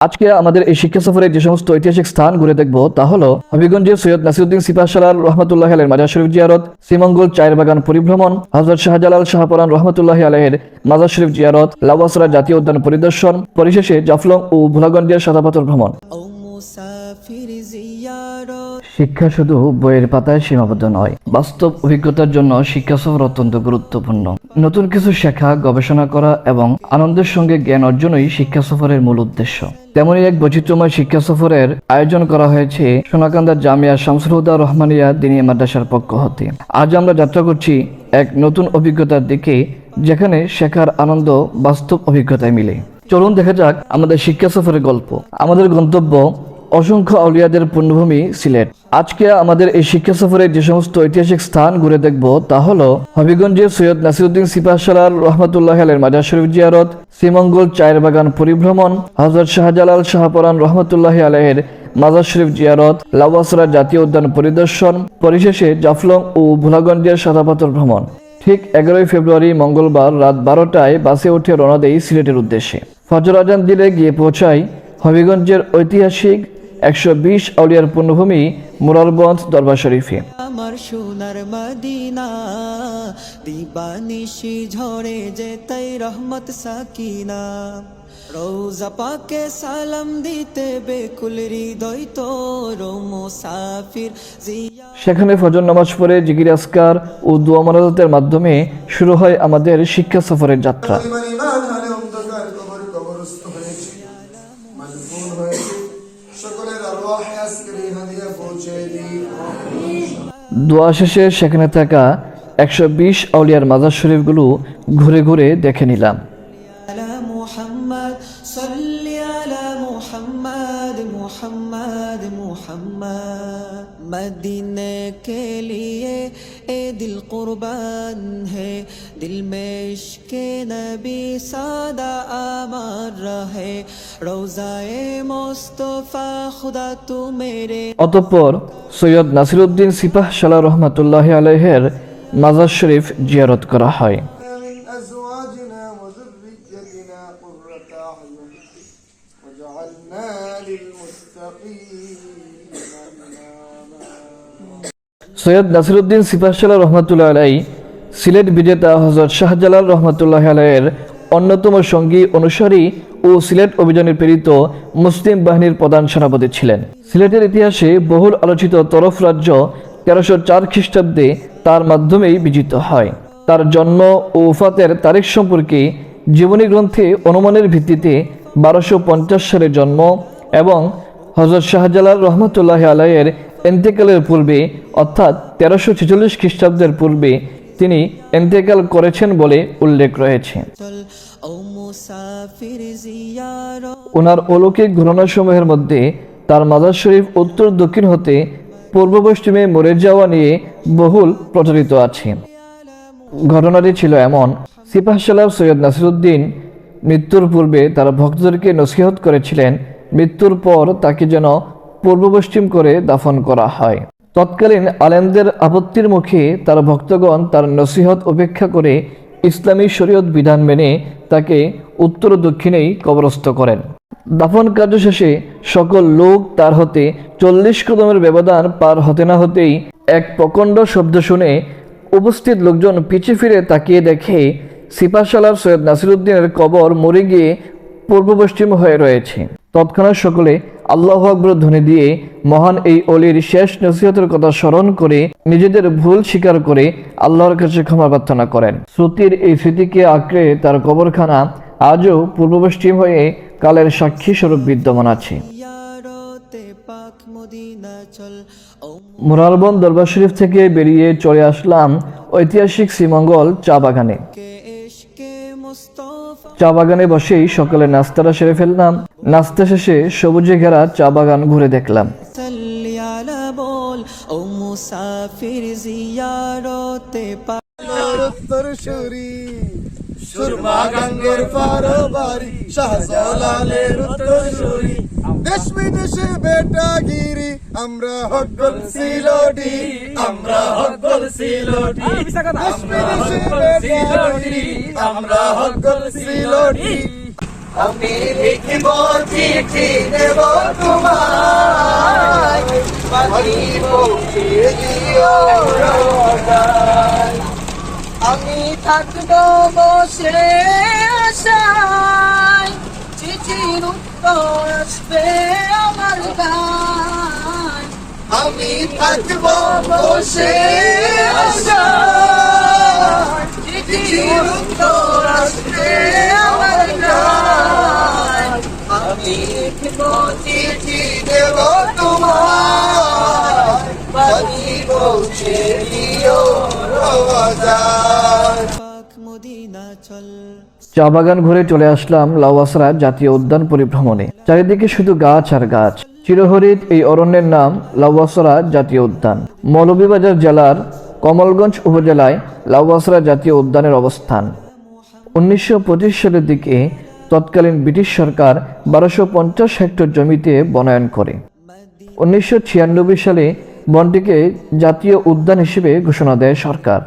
আজকে আমাদের এই শিক্ষা সফরে যে সমস্ত ঐতিহাসিক স্থান ঘুরে দেখব তা হলো হবিগঞ্জের সৈয়দ নাসিরুদ্দিন সিপাশালাল রহমতুল্লাহ আলের মাজার শরীফ জিয়ারত, শ্রীমঙ্গল চায়ের বাগান পরিভ্রমণ হজরত শাহজালাল শাহপরান রহমতুল্লাহ আলহের মাজার শরীফ জিয়ারত লাউয়াসরা জাতীয় উদ্যান পরিদর্শন, পরিশেষে জাফলং ও ভোলাগঞ্জের সাদাপাথর ভ্রমণ। শিক্ষা শুধু বইয়ের পাতায় সীমাবদ্ধ নয়, বাস্তব অভিজ্ঞতার জন্য শিক্ষা সফর অত্যন্ত গুরুত্বপূর্ণ। নতুন কিছু শেখা, গবেষণা করা এবং আনন্দের সঙ্গে জ্ঞান অর্জনই শিক্ষা সফরের মূল উদ্দেশ্য। তেমনই এক বৈচিত্র্যময় শিক্ষা সফরের আয়োজন করা হয়েছে সোনাকান্দার জামিয়া শামসুল রহমানিয়া দিনিয়া মাদ্রাসার পক্ষ হতে। আজ আমরা যাত্রা করছি এক নতুন অভিজ্ঞতার দিকে, যেখানে শেখার আনন্দ বাস্তব অভিজ্ঞতায় মিলে। চলুন দেখা যাক আমাদের শিক্ষা সফরের গল্প। আমাদের গন্তব্য অসংখ্য আউলিয়াদের পূর্ণভূমি সিলেট। আজকে আমাদের এই শিক্ষা সফরে যে সমস্ত ঐতিহাসিক স্থান ঘুরে দেখব তা হলো হবিগঞ্জের সৈয়দ নাসিরুদ্দিন সিপাহসালার রহমতুল্লাহ আলের মাজার শরীফ জিয়ারত, শ্রীমঙ্গল চায়ের বাগান পরিভ্রমণ হজরত শাহজালাল শাহপরান রহমতুল্লাহ আলহের মাজার শরীফ জিয়ারত, লাওয়াসরা জাতীয় উদ্যান পরিদর্শন, পরিশেষে জাফলং ও ভোলাগঞ্জের সাদাপাথর ভ্রমণ। ঠিক এগারোই ফেব্রুয়ারি মঙ্গলবার রাত বারোটায় বাসে উঠে রওনা দেই সিলেটের উদ্দেশ্যে। ফজর আজান দিলে গিয়ে পৌঁছাই হবিগঞ্জের ঐতিহাসিক একশো বিশ আউলিয়ার পূর্ণভূমি মুরারগঞ্জ দরবার শরীফে। আমার সোনার মদিনা দিবানিশি ঝরে যেতাই রহমত সাকিনা। রোজা পাকে সালাম দিতে বেকুল হৃদয় তোর মুসাফির জিয়া। সেখানে ফজর নামাজ পড়ে জিগির আসকার ও দোয়া মনাজাতের মাধ্যমে শুরু হয় আমাদের শিক্ষা সফরের যাত্রা। দোয়া শেষে সেখানে থাকা একশো বিশ আউলিয়ার মাজার শরীফগুলো ঘুরে ঘুরে দেখে নিলাম। মদিনে কে লিয়ে দিল दिल হে है दिल में के नबी सादा आमार রোজায়ে মোস্তফা, খুদা তু মেরে অতঃপর সৈয়দ নাসিরুদ্দিন সিপাহ সালা রহমাতুল্লাহ আলহের মাজার শরীফ জিয়ারত করা হয়। সৈয়দ নাসিরুদ্দিন সিপাহসাল্লাহ রহমতুল্লাহ আলাই সিলেট বিজেতা হজরত শাহজালাল রহমতুল্লাহ আলাইয়ের অন্যতম সঙ্গী, অনুসারী ও সিলেট অভিযানে প্রেরিত মুসলিম বাহিনীর প্রধান সেনাপতি ছিলেন। সিলেটের ইতিহাসে বহুল আলোচিত তরফ রাজ্য তেরোশো চার খ্রিস্টাব্দে তার মাধ্যমেই বিজিত হয়। তার জন্ম ও উফাতের তারিখ সম্পর্কে জীবনী গ্রন্থে অনুমানের ভিত্তিতে বারোশো পঞ্চাশ সালে জন্ম এবং হজরত শাহজালাল রহমতুল্লাহ আলাইয়ের এন্তেকালের পূর্বে, অর্থাৎ তেরোশো ছেচল্লিশ খ্রিস্টাব্দের পূর্বে, তিনি এন্তেকাল করেছেন বলে উল্লেখ রয়েছে। ওনার অলৌকিক ঘটনাসমূহের মধ্যে তার মাজার শরীফ উত্তর দক্ষিণ হতে পূর্ব পশ্চিমে মরে যাওয়া নিয়ে বহুল প্রচলিত আছে। ঘটনাটি ছিল এমন, সিপাহ সালার সৈয়দ নাসিরুদ্দিন মৃত্যুর পূর্বে তার ভক্তদেরকে নসিহত করেছিলেন, মৃত্যুর পর তাকে যেন পূর্ব পশ্চিম করে দাফন করা হয়। তৎকালীন আলেমদের আপত্তির মুখে তার ভক্তগণ তার নসিহত উপেক্ষা করে ইসলামী শরীয়ত বিধান মেনে তাকে উত্তর দক্ষিণেই কবরস্থ করেন। দাফন কার্য শেষে সকল লোক তার হতে চল্লিশ কদমের ব্যবধান পার হতে না হতেই এক প্রকণ্ড শব্দ শুনে উপস্থিত লোকজন পিছে ফিরে তাকিয়ে দেখে সিপাশালার সৈয়দ নাসিরুদ্দিনের কবর মরে গিয়ে পূর্ব পশ্চিম হয়ে রয়েছে। তৎক্ষণাৎ সকলে আল্লাহ আকবর ধ্বনি দিয়ে মহান এই অলির শেষ নসিহতের কথা স্মরণ করে নিজেদের ভুল স্বীকার করে আল্লাহর কাছে ক্ষমা প্রার্থনা করেন। শ্রুতির এই স্মৃতিকে আঁকড়ে তার কবরখানা আজও পূর্ব পশ্চিম হয়ে কালের সাক্ষী স্বরূপ বিদ্যমান আছে। মুরারবন দরবার শরীফ থেকে বেরিয়ে চলে আসলাম ঐতিহাসিক শ্রীমঙ্গল চা বাগানে। চা বাগানে বসেই সকালে নাস্তাটা সেরে ফেললাম। নাস্তা শেষে সবুজে ঘেরা চা বাগান ঘুরে দেখলাম। সাল্লি বল ও মুসাফির জিয়ারতে পাক তোর সুরি সুরমা গাঙ্গের পারবারি শাহজালালের উত্তর সুরি দেশ বিদেশে বেটাগিরি আমরা হকল সিলোটি আমরা হকল সিলোটি। দেশ বিদেশে বেটাগিরি আমরা হকল সিলোটি। আমি লিখিব চিঠি দেব তোমায় পাখি পৌঁছে দিও রোজায়। আমি থাকব বসে আশায় চিঠির উত্তর আসবে আমার গায়। আমি থাকব বসে আশায় চিঠির উত্তর আসবে আমার গায়। আমি চিঠি দেব তোমার পাখি পৌঁছে দিও চা বাগান ঘুরে চলে আসলাম লাওয়াসরা জাতীয় উদ্যান পরিভ্রমণে। চারিদিকে শুধু গাছ আর গাছ। চিরহরিত এই অরণ্যের নাম লাউয়াসরা জাতীয় উদ্যান। মৌলভীবাজার জেলার কমলগঞ্জ উপজেলায় লাউয়াসরা জাতীয় উদ্যানের অবস্থান। উনিশশো পঁচিশ সালের দিকে তৎকালীন ব্রিটিশ সরকার বারোশো পঞ্চাশ হেক্টর জমিতে বনায়ন করে। উনিশশো ছিয়ানব্বই সালে বনটিকে জাতীয় উদ্যান হিসেবে ঘোষণা দেয় সরকার।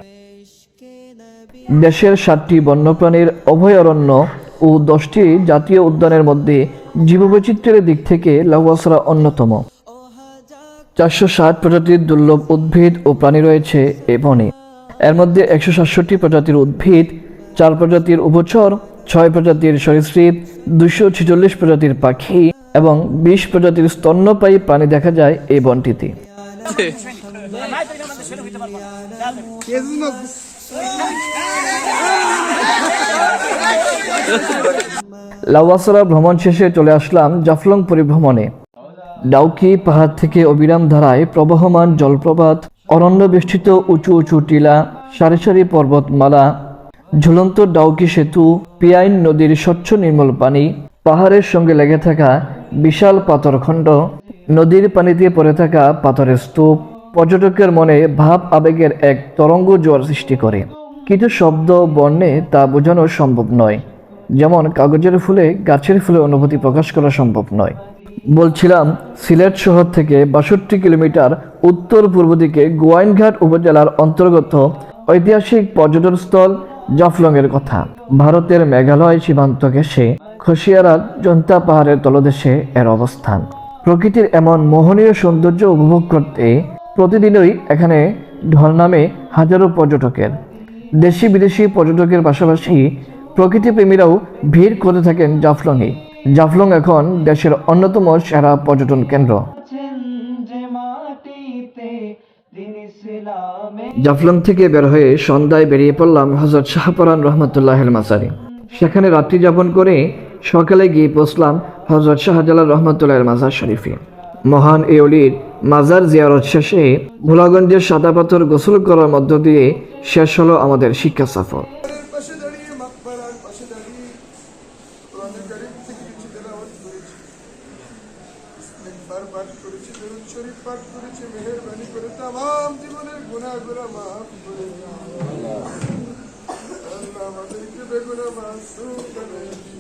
দেশের সাতটি বন্যপ্রাণীর অভয়ারণ্য ও দশটি জাতীয় উদ্যানের মধ্যে জীববৈচিত্র্যের দিক থেকে লাউয়াসরা অন্যতম। চারশো ষাট প্রজাতির দুর্লভ উদ্ভিদ ও প্রাণী রয়েছে এ বনে। এর মধ্যে একশো সাতষট্টি প্রজাতির উদ্ভিদ চার প্রজাতির উভচর ছয় প্রজাতির সরীসৃপ দুশো ছেচল্লিশ প্রজাতির পাখি এবং বিশ প্রজাতির স্তন্যপায়ী প্রাণী দেখা যায় এই বনটিতে। লাওয়াসরা ভ্রমণ শেষে চলে আসলাম জাফলং পরিভ্রমণে। ডাউকি পাহাড় থেকে অবিরাম ধারায় প্রবহমান জলপ্রপাত, অরণ্য বেষ্টিত উঁচু উঁচু টিলা, সারি সারি পর্বতমালা, ঝুলন্ত ডাউকি সেতু, পিয়াইন নদীর স্বচ্ছ নির্মল পানি, পাহাড়ের সঙ্গে লেগে থাকা বিশাল পাথরখণ্ড, নদীর পানিতে পড়ে থাকা পাথরের স্তূপ পর্যটকের মনে ভাব আবেগের এক তরঙ্গ জোয়ার সৃষ্টি করে। কিছু শব্দ বর্ণে তা বোঝানো সম্ভব নয়। যেমন কাগজের ফুলে গাছের ফুলে অনুভূতি প্রকাশ করা সম্ভব নয়। বলছিলাম, সিলেট শহর থেকে বাষট্টি কিলোমিটার উত্তর পূর্ব দিকে গোয়াইনঘাট উপজেলার অন্তর্গত ঐতিহাসিক পর্যটন পর্যটনস্থল জাফলংয়ের কথা। ভারতের মেঘালয় সীমান্ত ঘেঁষে খসিয়ারার জন্তা পাহাড়ের তলদেশে এর অবস্থান। প্রকৃতির এমন মোহনীয় সৌন্দর্য উপভোগ করতে প্রতিদিনই এখানে ঢল নামে হাজারো পর্যটকের। দেশি, বিদেশি পর্যটকের পাশাপাশি প্রকৃতিপ্রেমীরাও ভিড় করে থাকেন জাফলংয়ে। জাফলং এখন দেশের অন্যতম সেরা পর্যটন কেন্দ্র। জাফলং থেকে বের হয়ে সন্ধ্যায় বেরিয়ে পড়লাম হজরত শাহপরান রহমতুল্লাহের মাজারে। সেখানে রাত্রি যাপন করে সকালে গিয়ে পৌঁছলাম হজরত শাহজালাল রহমতুল্লাহের মাজার শরীফে। মহান এই অলির মাজার জিয়ারত শেষে ভোলাগঞ্জের সাদা পাথর গোসল করার মধ্য দিয়ে শেষ হলো আমাদের শিক্ষা সফর। আমাদেরকে করে।